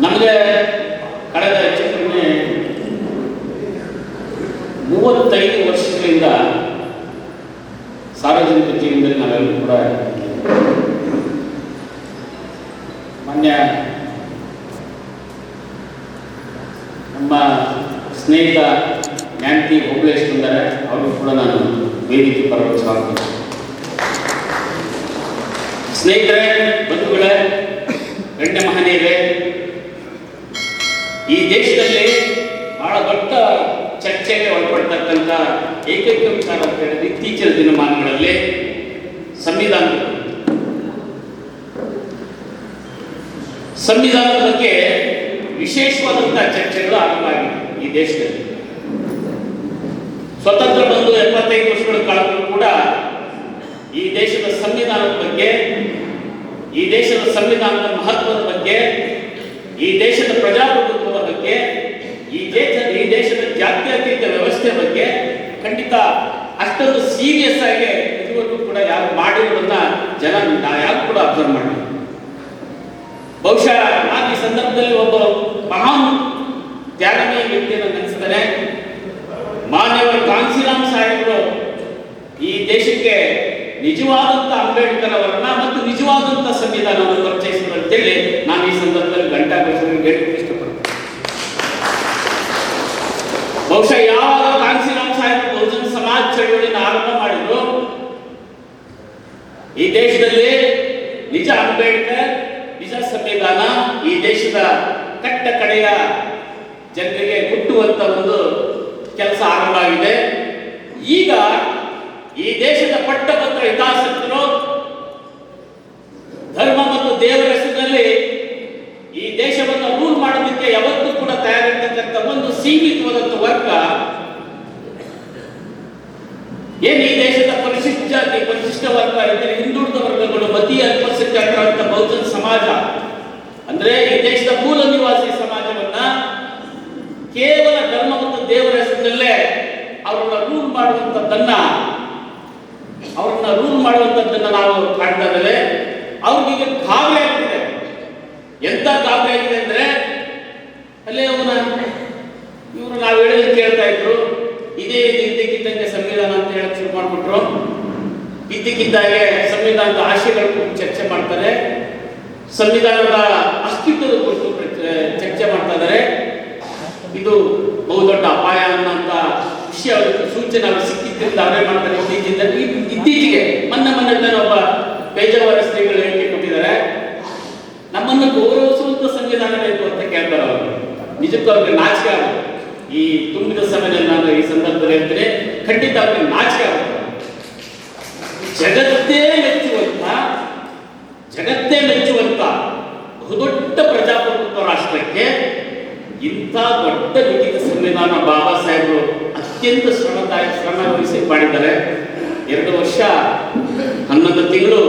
ನಮಗೆ ಕಳೆದ ಚಿತ್ರಣೆ ಮೂವತ್ತೈದು ವರ್ಷಗಳಿಂದ ಸಾರ್ವಜನಿಕ ಜೀವನದಲ್ಲಿ ನಾವೆಲ್ಲರೂ ಕೂಡ ಮಾನ್ಯ ನಮ್ಮ ಸ್ನೇಹಿತ ನ್ಯಾಂತಿ ಓಬಳೇಶ್ ಬಂದರೆ ಅವರು ಕೂಡ ನಾನು ವೇದಿಕೆ ಪರವಾಗಿ ಸ್ವಾಗತ ಸ್ನೇಹಿತರೇ, ಬಂಧುಗಳೇ, ಗಣ್ಯ ಮಹನೀಯರೇ ಈ ದೇಶದಲ್ಲಿ ಬಹಳ ದೊಡ್ಡ ಚರ್ಚೆಗೆ ಒಳಪಡ್ತಕ್ಕಂಥ ಏಕೈಕ ವಿಚಾರ ಅಂತ ಹೇಳಿದ್ರೆ ಇತ್ತೀಚಿನ ದಿನಮಾನಗಳಲ್ಲಿ ಸಂವಿಧಾನ ಸಂವಿಧಾನದ ಬಗ್ಗೆ ವಿಶೇಷವಾದಂತಹ ಚರ್ಚೆಗಳು ಆರಂಭ ಈ ದೇಶದಲ್ಲಿ. ಸ್ವತಂತ್ರ ಬಂದು ಎಪ್ಪತ್ತೈದು ವರ್ಷಗಳ ಕಾಲಕ್ಕೂ ಕೂಡ ಈ ದೇಶದ ಸಂವಿಧಾನದ ಬಗ್ಗೆ, ಈ ದೇಶದ ಸಂವಿಧಾನದ ಮಹತ್ವದ ಬಗ್ಗೆ, ಈ ದೇಶದ ಪ್ರಜಾಪ್ರಭುತ್ವದ ವ್ಯವಸ್ಥೆ ಬಗ್ಗೆ ಖಂಡಿತ ಅಷ್ಟೊಂದು ಸೀರಿಯಸ್ ಆಗಿ ಇದುವರೆಗೂ ಕೂಡ ಯಾರು ಮಾಡಿರೋದನ್ನ ಜನ ಯಾರು ಕೂಡ ಅಬ್ಸರ್ವ್ ಮಾಡಿ ಬಹುಶಃ ನಾನು ಈ ಸಂದರ್ಭದಲ್ಲಿ ಒಬ್ಬ ಮಹಾನ್ ತ್ಯಾಗಮಯ ವ್ಯಕ್ತಿಯನ್ನು ನೆನೆಸಿದರೆ ಮಾನ್ಯವರ ಕಾಂಶಿರಾಮ್ ಸಾಹೇಬರು ಈ ದೇಶಕ್ಕೆ ನಿಜವಾದಂತ ಅಂಬೇಡ್ಕರ್ ಅವರನ್ನ ಮತ್ತು ನಿಜವಾದಂತ ಸಂವಿಧಾನವನ್ನು ಪರಿಚಯಿಸಿದ್ರು ಅಂತೇಳಿ ನಾನು ಈ ಸಂದರ್ಭದಲ್ಲಿ ಗಂಟಾ ಘೋಷಣೆ ಇಷ್ಟಪಡ್ತೀನಿ. ಬಹುಶಃ ಬಹುಜನ ಸಮಾಜ ಆರಂಭ ಮಾಡಿದ್ರು. ಈ ದೇಶದಲ್ಲಿ ನಿಜ ಅಂಬೇಡ್ಕರ್, ನಿಜ ಸಂವಿಧಾನ ಈ ದೇಶದ ಕಟ್ಟ ಕಡೆಯ ಜನರಿಗೆ ಹುಟ್ಟುವಂತ ಒಂದು ಕೆಲಸ ಆರಂಭ ಆಗಿದೆ. ಈಗ ಈ ದೇಶದ ಪಟ್ಟಭದ್ರ ಹಿತಾಸಕ್ತರು ಧರ್ಮ ಮತ್ತು ದೇವರ ಹೆಸರಿನಲ್ಲಿ ಈ ದೇಶವನ್ನು ರೂಲ್ ಮಾಡೋದಕ್ಕೆ ಯಾವತ್ತೂ ಕೂಡ ತಯಾರಿರ್ತಕ್ಕಂಥ ಒಂದು ಸೀಮಿತವಾದಂಥ ವರ್ಗ ಏನು ಈ ದೇಶದ ಪರಿಶಿಷ್ಟ ವರ್ಗ ಇದ್ದರೆ ಹಿಂದುಳಿದ ವರ್ಗಗಳು ಮತಿ ಅಲ್ಪಸಂಖ್ಯಾತರಂತ ಬಹುಜನ ಸಮಾಜ. ಅಂದ್ರೆ ಈ ದೇಶದ ಮೂಲ ನಿವಾಸಿ ಸಮಾಜವನ್ನ ಕೇವಲ ಧರ್ಮ ಮತ್ತು ದೇವರ ಹೆಸರಿನಲ್ಲೇ ಅವರನ್ನ ರೂಲ್ ಮಾಡುವಂತದ್ದನ್ನ ಅವ್ರನ್ನ ರೂಲ್ ಮಾಡುವಂತದ್ದನ್ನ ನಾವು ಕಾಣ್ತಾ ಇದ್ದೇವೆ. ಅವ್ರಿಗೆ ಗಾಬರಿ ಆಗಿದೆ ಎಂತ ಗಾಬರಿ ಆಗಿದೆ ಅಂದ್ರೆ, ಅಲ್ಲೇ ಅವನ, ಇವರು ನಾವು ಹೇಳಿದ್ರೆ ಕೇಳ್ತಾ ಇದ್ರು ಇದೇ ಇದು ಇದ್ದಕ್ಕಿದ್ದಂಗೆ ಸಂವಿಧಾನ ಅಂತ ಹೇಳಕ್ ಶುರು ಮಾಡ್ಬಿಟ್ರು ಇದ್ದಕ್ಕಿದ್ದಾಗೆ ಸಂವಿಧಾನದ ಆಶಯಗಳ ಕುರಿತು ಚರ್ಚೆ ಮಾಡ್ತಾರೆ. ಸಂವಿಧಾನದ ಅಸ್ತಿತ್ವದ ಕುರಿತು ಚರ್ಚೆ ಮಾಡ್ತಾ ಇದ್ದಾರೆ. ಇದು ಬಹುದೊಡ್ಡ ಅಪಾಯ ಅನ್ನೋಂಥ ವಿಷಯ ಸೂಚನೆ ಅವ್ರು ಸಿಕ್ಕಿದ್ದರಿಂದ ಅವರೇ ಮಾಡ್ತಾರೆ ಇತ್ತೀಚೆಗೆ ಮೊನ್ನೆ ಮೊನ್ನೆ ಒಬ್ಬ ಬೇಜಾವಾರ ಶ್ರೀಗಳು ಹೇಳಿಕೆ ಕೊಟ್ಟಿದ್ದಾರೆ. ನಮ್ಮನ್ನು ಗೌರವಿಸುವಂತ ಸಂವಿಧಾನ ಬೇಕು ಅಂತ ಕೇಳ್ತಾರೆ ಅವರು. ನಿಜಕ್ಕೂ ಅವ್ರಿಗೆ ನಾಚಿಕೆ ಆಗುತ್ತೆ ಈ ತುಂಬಿದ ಸಮಯದಲ್ಲಿ ನಾನು ಈ ಸಂದರ್ಭದಲ್ಲಿ ಹೇಳ್ತೇನೆ, ಖಂಡಿತ ಅವ್ರಿಗೆ ನಾಚಿಕೆ ಜಗತ್ತೇ ಮೆಚ್ಚುವಂತ ಜಗತ್ತೇ ಮೆಚ್ಚುವಂತ ಬಹುದೊಡ್ಡ ಪ್ರಜಾಪ್ರಭುತ್ವ ರಾಷ್ಟ್ರಕ್ಕೆ ಇಂಥ ದೊಡ್ಡ ಲಿಖಿತ ಸಂವಿಧಾನ ಬಾಬಾ ಸಾಹೇಬರು ಅತ್ಯಂತ ಶ್ರಮದಾಯ ಶ್ರಮ ವಹಿಸಿ ಮಾಡಿದ್ದಾರೆ. ಎರಡು ವರ್ಷ, ಹನ್ನೊಂದು ತಿಂಗಳು,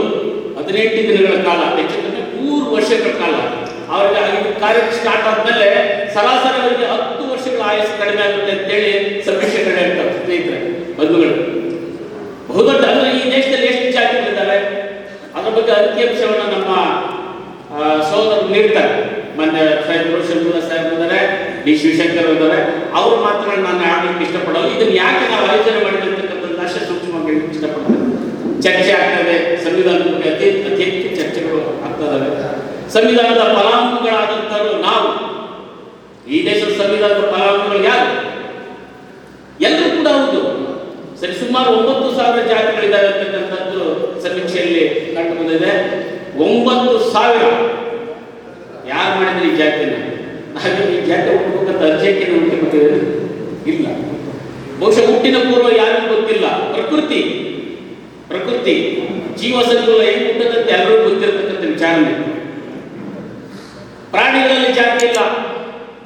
ಹದಿನೆಂಟು ದಿನಗಳ ಕಾಲ ಹೆಚ್ಚು ಕಡಿಮೆ ಮೂರು ವರ್ಷಗಳ ಕಾಲ. ಅವರಿಗೆ ಕಾರ್ಯ ಸ್ಟಾರ್ಟ್ ಆದ್ಮೇಲೆ ಸರಾಸರಿ ಅವರಿಗೆ ಹತ್ತು ವರ್ಷಗಳ ಆಯಸ್ಸು ಕಡಿಮೆ ಆಗುತ್ತೆ ಅಂತೇಳಿ ಸಮೀಕ್ಷೆಗಳು ಹೇಳ್ತಾರೆ ಸ್ನೇಹಿತರೆ ಬಂಧುಗಳು ಬಹುದೊಡ್ಡ ಅಂದ್ರೆ ಈ ದೇಶದಲ್ಲಿ ಎಷ್ಟು ಜಾತಿಗಳಿದ್ದಾವೆ ಅದ್ರ ಬಗ್ಗೆ ಅಂಕಿಅಂಶವನ್ನು ನಮ್ಮ ಸಹೋದರರು ನೀಡ್ತಾರೆ. ಮೊನ್ನೆ ಸಾಹೇಬರು ಶಂಕರ ಸಾಹೇಬ್ ಇದ್ದಾರೆ, ಡಿ ಶಿವಶಂಕರ್ ಇದ್ದಾರೆ. ಅವ್ರು ಮಾತ್ರ ನಾನು ಆಡಲಿಕ್ಕೆ ಇಷ್ಟಪಡೋದು ಇದನ್ನ ಯಾಕೆ ನಾವು ಆಯೋಜನೆ ಮಾಡಿರ್ತಕ್ಕಂಥದ್ದು? ಅಷ್ಟೇ ಸೂಕ್ಷ್ಮವಾಗಿ ಇಷ್ಟಪಡ್ತಾರೆ ಚರ್ಚೆ ಆಗ್ತದೆ. ಸಂವಿಧಾನದ ಬಗ್ಗೆ ಅತಿ ಅತಿ ಹೆಚ್ಚು ಚರ್ಚೆಗಳು ಆಗ್ತದವೆ ಸಂವಿಧಾನದ ಫಲಾನುಭವಿಗಳಾದಂಥವ್ರು ನಾವು. ಈ ದೇಶದ ಸಂವಿಧಾನದ ಫಲಾನುಭವಿಗಳು ಯಾರು? ಎಲ್ಲರೂ ಕೂಡ ಹೌದು. ಸರಿ, ಸುಮಾರು ಒಂಬತ್ತು ಸಾವಿರ ಜಾತಿಗಳಿದ್ದಾವೆ ಅಂತಕ್ಕಂಥದ್ದು ಸಮೀಕ್ಷೆಯಲ್ಲಿ ಕಂಡು ಬಂದಿದೆ ಒಂಬತ್ತು ಸಾವಿರ. ಯಾರು ಮಾಡಿದ್ರೆ ಈ ಜಾತಿನ ಹಾಗೆ ಈ ಜಾತಿ ಹುಟ್ಟಬೇಕಂತ ಅರ್ಜೆಂಟಿನ ಹುಟ್ಟಿ ಬಿಟ್ಟಿದೆ ಇಲ್ಲ. ಬಹುಶಃ ಹುಟ್ಟಿನ ಪೂರ್ವ ಯಾರಿಗೂ ಗೊತ್ತಿಲ್ಲ. ಪ್ರಕೃತಿ. ಪ್ರಕೃತಿ. ಜೀವ ಸಂಕುಲ ಏನು ಹುಟ್ಟದಂತ ಎಲ್ಲರೂ ಗೊತ್ತಿರತಕ್ಕಂಥ ವಿಚಾರನೆ. ಪ್ರಾಣಿಗಳಲ್ಲಿ ಜಾತಿ ಇಲ್ಲ.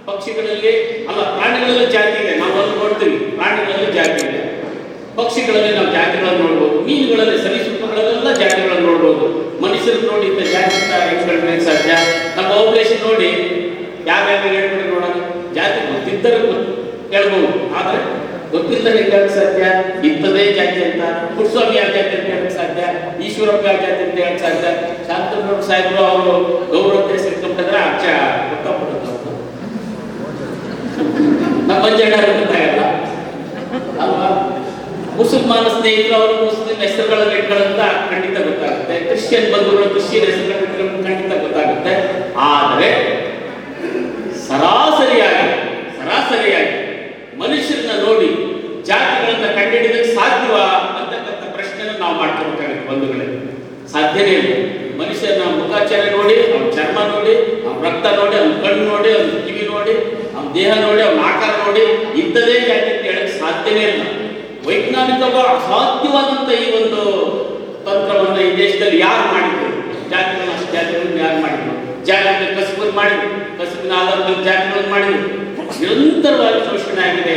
ಪಕ್ಷಿಗಳಲ್ಲಿ ಅಲ್ಲ, ಪ್ರಾಣಿಗಳಲ್ಲಿ ಜಾತಿ ಇದೆ. ನಾವು ಅಲ್ಲಿ ನೋಡ್ತೀವಿ. ಪ್ರಾಣಿಗಳಲ್ಲಿ ಜಾತಿ ಇದೆ. ಪಕ್ಷಿಗಳಲ್ಲಿ ನಾವು ಜಾತಿಗಳನ್ನು ನೋಡ್ಬೋದು, ಮೀನುಗಳಲ್ಲಿ ಸರೀಸೃಪಗಳಲ್ಲೆಲ್ಲ ಜಾತಿಗಳನ್ನು ನೋಡ್ಬೋದು. ಮನುಷ್ಯರು ನೋಡಿ ಇಂಥ ಜಾತಿ ಹೇಳ್ಕೊಳ್ಬೇಕು ಸಾಧ್ಯ? ನಮ್ಮ ಪಾಪ್ಯುಲೇಷನ್ ನೋಡಿ ಯಾವ್ಯಾವ ಹೇಳ್ಬಿಟ್ಟು ನೋಡೋಣ. ಜಾತಿ ಗೊತ್ತಿದ್ದರೆ ಗೊತ್ತು, ಹೇಳ್ಬೋದು. ಆದರೆ ಗೊತ್ತಿಲ್ಲದೆ ಹೇಳಕ್ ಸಾಧ್ಯ? ಇಂಥದೇ ಜಾತಿ ಅಂತ ಕುರುಸ್ವಾಮಿ ಯಾವ ಜಾತಿ ಅಂತ ಹೇಳಕ್ ಸಾಧ್ಯ? ಈಶ್ವರಪ್ಪ ಯಾವ ಜಾತಿ ಅಂತ ಹೇಳಕ್ ಸಾಧ್ಯ? ಶಾಂತಗೌಡ ಸಾಹೇಬರು ಅವರು ಗೌರವಕ್ಕೆ ಸೇರ್ಕೊಂಡ್ರೆ ಅಚ್ಚ ಗೊತ್ತಾಗ್ಬಿಡುತ್ತೆ ನಮ್ಮ ಜನ ಅಲ್ವಾ? ಮುಸಲ್ಮಾನ ಸ್ನೇಹಿತರು ಅವರು ಮುಸ್ಲಿಂ ಹೆಸರುಗಳನ್ನು ಇಟ್ಕೊಳ್ಳಂತ ಖಂಡಿತ ಗೊತ್ತಾಗುತ್ತೆ. ಕ್ರಿಶ್ಚಿಯನ್ ಬಂಧುಗಳು ಕ್ರಿಶ್ಚಿಯನ್ ಹೆಸರುಗಳನ್ನು ಇಟ್ಕೊಳ್ಳೋದು ಖಂಡಿತ ಗೊತ್ತಾಗುತ್ತೆ. ಆದರೆ ಸರಾಸರಿಯಾಗಿ ಸರಾಸರಿಯಾಗಿ ಮನುಷ್ಯರನ್ನ ನೋಡಿ ಜಾತಿಗಳನ್ನ ಕಂಡುಹಿಡಿದಕ್ಕೆ ಸಾಧ್ಯವಾ ಅಂತಕ್ಕಂಥ ಪ್ರಶ್ನೆ ನಾವು ಮಾಡ್ಕೋಬೇಕಾಗುತ್ತೆ ಬಂಧುಗಳೇ. ಸಾಧ್ಯನೇ ಇಲ್ಲ. ಮನುಷ್ಯನ ಮುಖಾಚಾರ ನೋಡಿ ಅವ್ನ ಚರ್ಮ ನೋಡಿ ಅವ್ನ ರಕ್ತ ನೋಡಿ ಅವ್ನ ಕಣ್ಣು ನೋಡಿ ಅವ್ನ ಕಿವಿ ನೋಡಿ ಅವ್ನ ದೇಹ ನೋಡಿ ಅವ್ನ ಆಕಾರ ನೋಡಿ ಇಂಥದೇ ಜಾತಿ ಅಂತ ಹೇಳಕ್ ಸಾಧ್ಯನೇ ಇಲ್ಲ. ವೈಜ್ಞಾನಿಕವಾಗಿ ಅಸಾಧ್ಯವಾದಂಥ ಈ ಒಂದು ತಂತ್ರವನ್ನು ಈ ದೇಶದಲ್ಲಿ ಯಾರು ಮಾಡಿದ್ರು? ಜಾತಿ ಜಾತಿಗಳನ್ನು ಯಾರು ಮಾಡಿದ್ರು? ಜಾತಿ ಕಸಬನ್ನು ಮಾಡಿದ್ರು. ಕಸಬಿನ ಆಧಾರದ ಮೇಲೆ ಜಾತಿಗಳನ್ನು ಮಾಡಿದ್ರು. ನಿರಂತರವಾಗಿ ಶೋಷಣೆ ಆಗಿದೆ.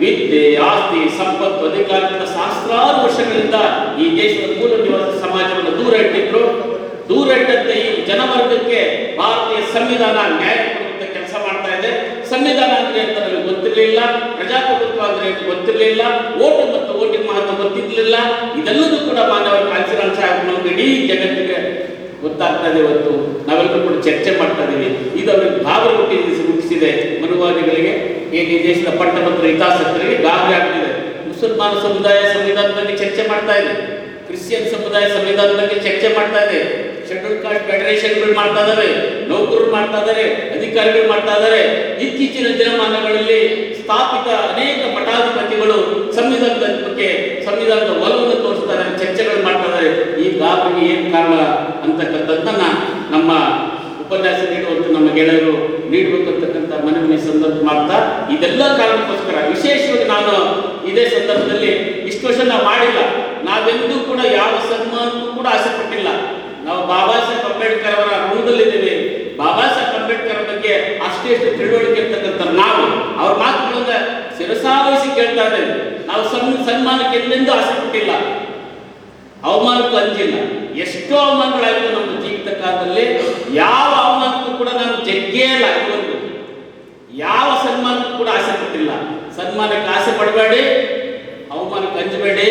ವಿದ್ಯೆ, ಆಸ್ತಿ, ಸಂಪತ್ತು ಅಧಿಕಾರ ಸಹಸ್ರಾರು ವರ್ಷಗಳಿಂದ ಈ ದೇಶದ ಮೂಲ ನಿವಾಸ ಸಮಾಜವನ್ನು ದೂರ ಇಟ್ಟಿದ್ರು. ದೂರ ಇಟ್ಟಂತೆ ಈ ಜನವರ್ಗಕ್ಕೆ ಭಾರತೀಯ ಸಂವಿಧಾನ ನ್ಯಾಯ ಕೊಡುವಂತ ಕೆಲಸ ಮಾಡ್ತಾ ಇದೆ. ಸಂವಿಧಾನ ಅಂದ್ರೆ ಗೊತ್ತಿರಲಿಲ್ಲ, ಪ್ರಜಾಪ್ರಭುತ್ವ ಅಂದ್ರೆ ಗೊತ್ತಿರಲಿಲ್ಲ, ಓಟು ಮತ್ತು ಓಟಿನ ಮಹತ್ವ ಗೊತ್ತಿರಲಿಲ್ಲ, ಇದೆಲ್ಲದೂ ಕೂಡ ಮಾನವ ಆಗಿ ನಮ್ಗೆ ಇಡೀ ಜಗತ್ತಿಗೆ ಗೊತ್ತಾಗ್ತಾ ಇದೆ ಇವತ್ತು ನಾವೆಲ್ಲರೂ ಕೂಡ ಚರ್ಚೆ ಮಾಡ್ತಾ ಇದ್ದೀವಿ ಇದು ಅವರಿಗೆ ಗಾಬರಿ ಹುಟ್ಟಿಸಿ ಹುಟ್ಟಿಸಿದೆ ಮನುವಾದಿಗಳಿಗೆ, ಈ ದೇಶದ ಪಟ್ಟಭದ್ರ ಹಿತಾಸಕ್ತರಿಗೆ ಗಾಬರಿ ಆಗ್ತಿದೆ. ಮುಸಲ್ಮಾನ ಸಮುದಾಯ ಸಂವಿಧಾನದಲ್ಲಿ ಚರ್ಚೆ ಮಾಡ್ತಾ ಇದೆ. ಕ್ರಿಶ್ಚಿಯನ್ ಸಮುದಾಯ ಸಂವಿಧಾನದಲ್ಲಿ ಚರ್ಚೆ ಮಾಡ್ತಾ ಇದೆ. ಶೆಡ್ಯೂಲ್ ಕಾಸ್ಟ್ ಫೆಡರೇಷನ್ಗಳು ಮಾಡ್ತಾ ಇದ್ದಾರೆ ನೌಕರರು ಮಾಡ್ತಾ ಇದ್ದಾರೆ ಅಧಿಕಾರಿಗಳು ಮಾಡ್ತಾ ಇದ್ದಾರೆ ಇತ್ತೀಚಿನ ದಿನಮಾನಗಳಲ್ಲಿ ಸ್ಥಾಪಿತ ಅನೇಕ ಮಠಾಧಿಪತಿಗಳು ಸಂವಿಧಾನದ ಬಗ್ಗೆ, ಸಂವಿಧಾನದ ಒಲವನ್ನು ತೋರಿಸ್ತಾರೆ ಚರ್ಚೆಗಳು ಮಾಡ್ತಾ ಇದ್ದಾರೆ ಈ ಗಾಬರಿಗೆ ಏನ್ ಕಾರಣ ಅಂತಕ್ಕಂಥದ್ದನ್ನ ನಮ್ಮ ಉಪನ್ಯಾಸ ನೀಡುವಂತ ನಮ್ಮ ಗೆಳೆಯರು ನೀಡಬೇಕಂತಕ್ಕಂಥ ಮನವಿ ಸಂದರ್ಭ ಮಾಡ್ತಾ, ಇದೆಲ್ಲ ಕಾರಣಕ್ಕೋಸ್ಕರ, ವಿಶೇಷವಾಗಿ ನಾನು ಇದೇ ಸಂದರ್ಭದಲ್ಲಿ ಇಷ್ಟು ವರ್ಷ ಮಾಡಿಲ್ಲ. ನಾವೆಂದೂ ಕೂಡ ಯಾವ ಸನ್ಮಾನಕ್ಕೂ ಕೂಡ ಆಸೆ ಪಟ್ಟಿಲ್ಲ. ನಾವು ಬಾಬಾ ಸಾಹೇಬ್ ಅಂಬೇಡ್ಕರ್ ಅವರ ಋಣದಲ್ಲಿದ್ದೇವೆ ಬಾಬಾ ಸಾಹೇಬ್ ಅಂಬೇಡ್ಕರ್ ಬಗ್ಗೆ ಅಷ್ಟೇ ಎಷ್ಟು ತಿಳುವಳಿಕೆ ಇರ್ತಕ್ಕಂಥ ನಾವು, ಅವ್ರ ಮಾತುಗಳಿಂದ ಶಿರಸಾವಹಿಸಿ ಕೇಳ್ತಾ ಇದ್ದೇವೆ. ನಾವು ಸನ್, ಸನ್ಮಾನಕ್ಕೆ ಎಂದೆಂದೂ ಆಸೆ ಕೊಟ್ಟಿಲ್ಲ ಅವಮಾನಕ್ಕೂ ಅಂಜಿಲ್ಲ. ಎಷ್ಟೋ ಅವಮಾನಗಳಾಯಿತು ನಮ್ಮ ಜೀವಿತ ಕಾಲದಲ್ಲಿ. ಯಾವ ಅವಮಾನಕ್ಕೂ ಕೂಡ ನಾನು ಜಗ್ಗೇ ಇಲ್ಲ ಇವತ್ತು ಯಾವ ಸನ್ಮಾನಕ್ಕೂ ಕೂಡ ಆಸೆ ಪಟ್ಟಿಲ್ಲ. ಸನ್ಮಾನಕ್ಕೆ ಆಸೆ ಪಡಬೇಡಿ, ಅವಮಾನಕ್ಕೆ ಅಂಜಬೇಡಿ.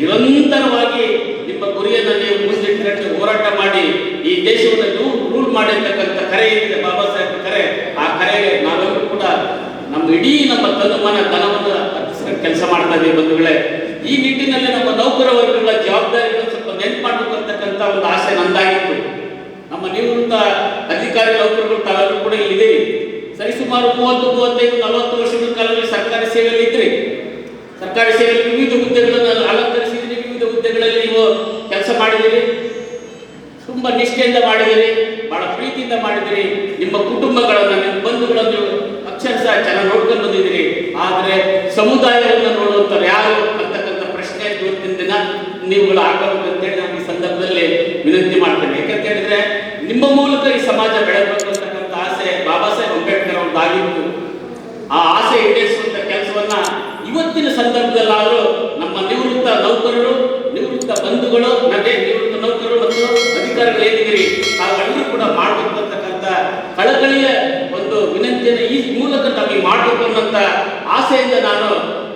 ನಿರಂತರವಾಗಿ ನಿಮ್ಮ ಗುರಿಯನ್ನು ನೀವು ಮುಂದಿಟ್ಟುಕೊಂಡು ಹೋರಾಟ ಮಾಡಿ ಈ ದೇಶವನ್ನು ರೂಲ್ ರೂಲ್ ಮಾಡಿರ್ತಕ್ಕಂಥ ಕರೆ ಏನಿದೆ ಬಾಬಾ ಸಾಹೇಬ್ ಕರೆ, ಆ ಕರೆಗೆ ನಾವೆಲ್ಲರೂ ಕೂಡ ನಮ್ಮ ಇಡೀ ನಮ್ಮ ತನು ಮನ ಧನವನ್ನು ಕೆಲಸ ಮಾಡ್ತಾ ಇದ್ದೀವಿ ಬಂಧುಗಳೇ. ಈ ನಿಟ್ಟಿನಲ್ಲಿ ನಮ್ಮ ನೌಕರ ವರ್ಗಗಳ ಜವಾಬ್ದಾರಿಯನ್ನು ಸ್ವಲ್ಪ ನೆನ್ಪು ಮಾಡಬೇಕು ಅಂತಕ್ಕಂಥ ಒಂದು ಆಸೆ ನಂದಾಗಿತ್ತು. ನಮ್ಮ ನಿವೃತ್ತ ಅಧಿಕಾರಿ ನೌಕರರು ತಾವೆಲ್ಲರೂ ಕೂಡ ಇಲ್ಲಿದೆ ಸರಿ ಸುಮಾರು ಮೂವತ್ತು, ಮೂವತ್ತೈದು, ನಲವತ್ತು ವರ್ಷಗಳ ಕಾಲದಲ್ಲಿ ಸರ್ಕಾರಿ ಸೇವೆಯಲ್ಲಿ ಇದ್ರಿ. ಸರ್ಕಾರಿ ಸೇವೆಯಲ್ಲಿ ವಿವಿಧ ಹುದ್ದೆಗಳನ್ನು ವಿವಿಧ ಹುದ್ದೆಗಳಲ್ಲಿ ನೀವು ಕೆಲಸ ಮಾಡಿದಿರಿ ತುಂಬಾ ನಿಷ್ಠೆಯಿಂದ ಮಾಡಿದಿರಿ ಬಹಳ ಪ್ರೀತಿಯಿಂದ ಮಾಡಿದಿರಿ ನಿಮ್ಮ ಕುಟುಂಬಗಳನ್ನು, ನಿಮ್ಮ ಬಂಧುಗಳನ್ನು ಅಕ್ಷರಶಃ ಚೆನ್ನಾಗಿ ನೋಡ್ಕೊಂಡು ಬಂದಿದ್ದೀರಿ. ಆದರೆ ಸಮುದಾಯವನ್ನು ನೋಡುವಂಥವ್ರು ಯಾರು ಅಂತಕ್ಕಂಥ ಪ್ರಶ್ನೆ ಇವತ್ತಿನ ದಿನ. ನೀವುಗಳು ಆಗಬೇಕು ಅಂತೇಳಿ ನಾನು ಈ ಸಂದರ್ಭದಲ್ಲಿ ವಿನಂತಿ ಮಾಡ್ತೇನೆ. ಯಾಕಂತ ಹೇಳಿದ್ರೆ ನಿಮ್ಮ ಮೂಲಕ ಈ ಸಮಾಜ ಬೆಳಗಬೇಕು ಅಂತಕ್ಕಂಥ ಆಸೆ ಬಾಬಾ ಸಾಹೇಬ್ ಅಂಬೇಡ್ಕರ್ ಅವ್ರದ್ದಾಗಿತ್ತು ಆ ಆಸೆ ಈಡೇರಿಸುವಂತ ಕೆಲಸವನ್ನ ಇವತ್ತಿನ ಸಂದರ್ಭದಲ್ಲಾದರೂ ನಮ್ಮ ನಿವೃತ್ತ ನೌಕರರು ಬಂಧುಗಳು, ಮತ್ತೆ ನಿವೃತ್ತ ನೌಕರರು ಮತ್ತು ಅಧಿಕಾರಿಗಳು ಏನಿದ್ದೀರಿ ಅವೆಲ್ಲರೂ ಕೂಡ ಮಾಡಬೇಕು ಅಂತಕ್ಕಂಥ ಕಳಕಳಿಯ ಒಂದು ವಿನಂತಿಯನ್ನು ಈ ಮೂಲಕ ನಮಗೆ ಮಾಡಬೇಕು ಅನ್ನೋಂಥ ಆಸೆಯಿಂದ ನಾನು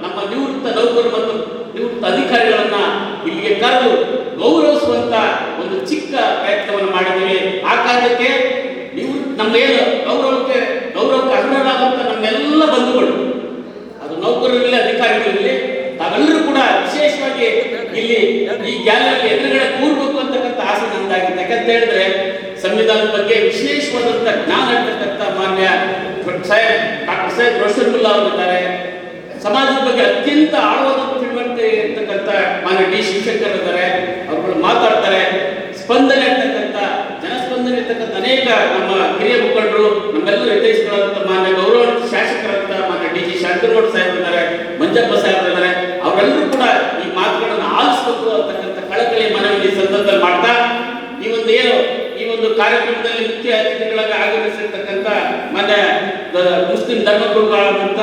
ನಮ್ಮ ನಿವೃತ್ತ ನೌಕರರು ಮತ್ತು ನಿವೃತ್ತ ಅಧಿಕಾರಿಗಳನ್ನ ಇಲ್ಲಿಗೆ ಕರೆದು ಗೌರವಿಸುವಂತ ಒಂದು ಚಿಕ್ಕ ಪ್ರಯತ್ನವನ್ನು ಮಾಡಿದ್ದೀವಿ. ಆ ಕಾರಣಕ್ಕೆ ನಿವೃತ್ತ ನಮ್ಮ ಏನು ಗೌರವಕ್ಕೆ ಅರ್ಹರಾದಂತ ನಮ್ಮೆಲ್ಲ ಬಂಧುಗಳು ಅದು ನೌಕರರಿರಲಿ ಅಧಿಕಾರಿಗಳಿರಲಿ ತಾವೆಲ್ಲರೂ ಕೂಡ ವಿಶೇಷವಾಗಿ ಇಲ್ಲಿ ಈ ಗ್ಯಾಲರಿ ಎದುರುಗಡೆ ಕೂರ್ಬೇಕು ಅಂತಕ್ಕಂಥ ಆಸೆ ಯಾಕಂತ ಹೇಳಿದ್ರೆ ಸಂವಿಧಾನದ ಬಗ್ಗೆ ವಿಶೇಷವಾದಂತ ಜ್ಞಾನ ಇರ್ತಕ್ಕಂಥ ಮಾನ್ಯ ಸಾಹೇಬ್, ಡಾಕ್ಟರ್ ಸಾಹೇಬ್ ರೋಷನ್ಮುಲ್ಲಾ ಅವರಿದ್ದಾರೆ ಸಮಾಜದ ಬಗ್ಗೆ ಅತ್ಯಂತ ಆಳವಾದ ತಿಳುವಳಿಕೆ ಇರ್ತಕ್ಕಂಥ ಮಾನ್ಯ ಡಿ ಶಿವಶಂಕರ್ ಇದ್ದಾರೆ. ಅವರುಗಳು ಮಾತಾಡ್ತಾರೆ. ಸ್ಪಂದನೆ ಇರ್ತಕ್ಕಂಥ, ಜನಸ್ಪಂದನೆ ಇರ್ತಕ್ಕಂಥ ಅನೇಕ ನಮ್ಮ ಹಿರಿಯ ಮುಖಂಡರು, ನಮ್ಮೆಲ್ಲರೂ ನಿರ್ದೇಶಕರಾದಂಥ ಮಾನ್ಯ ಗೌರವ ಶಾಸಕರಂತ ಮಾನ್ಯ ಡಿ ಜಿ ಶಾಂತಗೌಡ ಸಾಹೇಬ್ ಇದ್ದಾರೆ, ಮಂಜಪ್ಪ ಸಾಹೇಬ್ ಇದ್ದಾರೆ. ಅವರೆಲ್ಲರೂ ಕೂಡ ಈ ಮಾತುಗಳನ್ನು ಆಲಿಸಬೇಕು ಅಂತಕ್ಕಂಥ ಕಳಕಳಿ ಮನವಿ ಸಂದರ್ಭದಲ್ಲಿ ಮಾಡ್ತಾ ಈ ಒಂದು ಏನು ಈ ಒಂದು ಕಾರ್ಯಕ್ರಮದಲ್ಲಿ ಮುಖ್ಯ ಅತಿಥಿಗಳಾಗಿ ಆಗಮಿಸಿರ್ತಕ್ಕಂಥ ಮಾನ್ಯ ದ- ಮುಸ್ಲಿಂ ಧರ್ಮಗುರುಗಳಾದಂಥ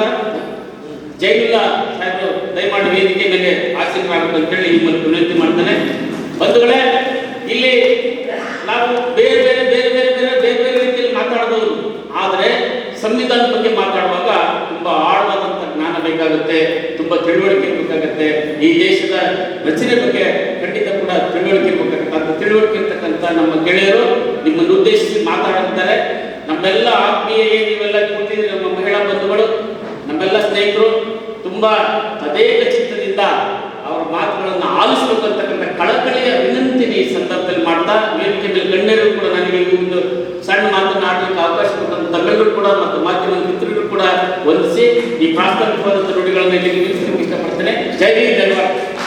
ಜೈನುಲ್ಲಾ ಸಾಹೇಬರು, ದಯಮಾಡಿ ವೇದಿಕೆ ಮೇಲೆ ಆಸೀನರಾಗಬೇಕು ಅಂತ ಹೇಳಿ ಈ ಮೂಲಕ ವಿನಂತಿ ಮಾಡ್ತಾನೆ. ಬಂಧುಗಳೇ, ಇಲ್ಲಿ ನಾವು ಬೇರೆ ಬೇರೆ ಬೇರೆ ಬೇರೆ ಬೇರೆ ಬೇರೆ ಬೇರೆ ರೀತಿಯಲ್ಲಿ ಮಾತಾಡಬಹುದು ಆದರೆ ಸಂವಿಧಾನದ ಬಗ್ಗೆ ಮಾತಾಡುವಾಗ ತುಂಬಾ ಆಳವಾದಂತ ಜ್ಞಾನ ಬೇಕಾಗುತ್ತೆ, ತುಂಬಾ ತಿಳುವಳಿಕೆ ಬೇಕಾಗುತ್ತೆ. ಈ ದೇಶದ ರಚನೆ ಬಗ್ಗೆ ಖಂಡಿತ ಕೂಡ ತಿಳುವಳಿಕೆ ಬೇಕಾಗುತ್ತೆ. ಅಂತ ತಿಳುವಳಿಕೆ ಇರ್ತಕ್ಕಂಥ ನಮ್ಮ ಗೆಳೆಯರು ನಿಮ್ಮನ್ನು ಉದ್ದೇಶಿಸಿ ಮಾತಾಡುತ್ತಾರೆ. ನಮ್ಮೆಲ್ಲ ಆತ್ಮೀಯ ನೀವೆಲ್ಲ ಕೂತಿದ್ರೆ ನಮ್ಮ ಮಹಿಳಾ ಬಂಧುಗಳು, ನಮ್ಮೆಲ್ಲ ಸ್ನೇಹಿತರು, ತುಂಬಾ ತದೇಕ ಚಿತ್ತದಿಂದ ಅವರ ಮಾತುಗಳನ್ನು ಆಲಿಸಬೇಕು ಕಳಕಳಿಯ ವಿನಂತಿನಿ ಈ ಸಂದರ್ಭದಲ್ಲಿ ಮಾಡ್ತಾ, ವೇದಿಕೆ ಮೇಲೆ ಗಣ್ಯರು ಕೂಡ ನನಗೆ ಒಂದು ಸಣ್ಣ ಮಾತನ್ನು ಆಡಲಿಕ್ಕೆ ಅವಕಾಶ ಕೊಟ್ಟಂತ ತಮ್ಮೆಲ್ಲರೂ ಕೂಡ ಮತ್ತು ಮಾಧ್ಯಮ ಮಿತ್ರರು ಕೂಡ ವಂದಿಸಿ ಈ ಪ್ರಾಸ್ತಾವಿಕವಾದಂಥ ನುಡಿಗಳನ್ನು ನಿಲ್ಲಿಸಲಿಕ್ಕೆ ಇಷ್ಟಪಡ್ತೇನೆ. ಜೈ ಧನ್ಯವಾದ